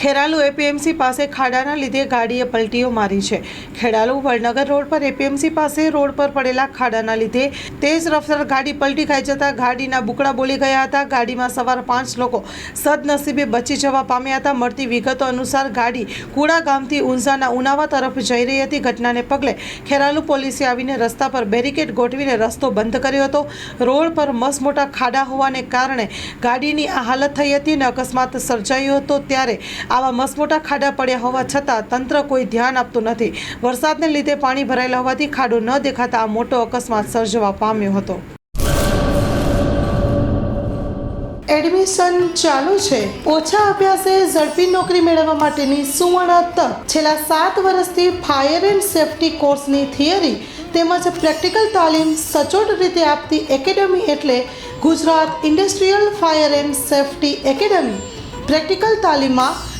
Kheralu APMC પાસે ખાડાના લીધે ગાડીએ પલટીઓ મારી છે. ખેરાલુ વડનગર રોડ પર એપીએમસી પાસે રોડ પર પડેલા ખાડાના લીધે તેજ રફતાર ગાડી પલટી ખાઈ જતા ગાડીના બુકડા બોલી ગયા હતા. ગાડીમાં સવાર પાંચ લોકો સદનસીબે બચી જવા પામ્યા હતા. મળતી વિગતો અનુસાર ગાડી કુડા ગામથી ઊંઝાના ઉનાવા તરફ જઈ રહી હતી. ઘટનાને પગલે ખેરાલુ પોલીસે આવીને રસ્તા પર બેરિકેડ ગોઠવીને રસ્તો બંધ કર્યો હતો. રોડ પર મસમોટા ખાડા હોવાને કારણે ગાડીની આ હાલત થઈ હતી અને અકસ્માત સર્જાયો હતો. ત્યારે આવા મસમોટા ખાડા પડ્યા હોવા છતાં તંત્ર કોઈ ધ્યાન આપતું નથી. વરસાદને લીધે પાણી ભરાયેલા હોવાથી ખાડો ન દેખાતા આ મોટો અકસ્માત સર્જવા પામ્યો હતો. એડમિશન ચાલુ છે. ઓછા અભ્યાસે ઝડપી નોકરી મેળવવા માટેની સુવર્ણ તક. છેલ્લા સાત વર્ષથી ફાયર એન્ડ સેફટી કોર્સની થિયરી તેમજ પ્રેક્ટિકલ તાલીમ સચોટ રીતે આપતી એકેડમી એટલે Gujarat industrial fire and safety academy. Practical તાલીમમાં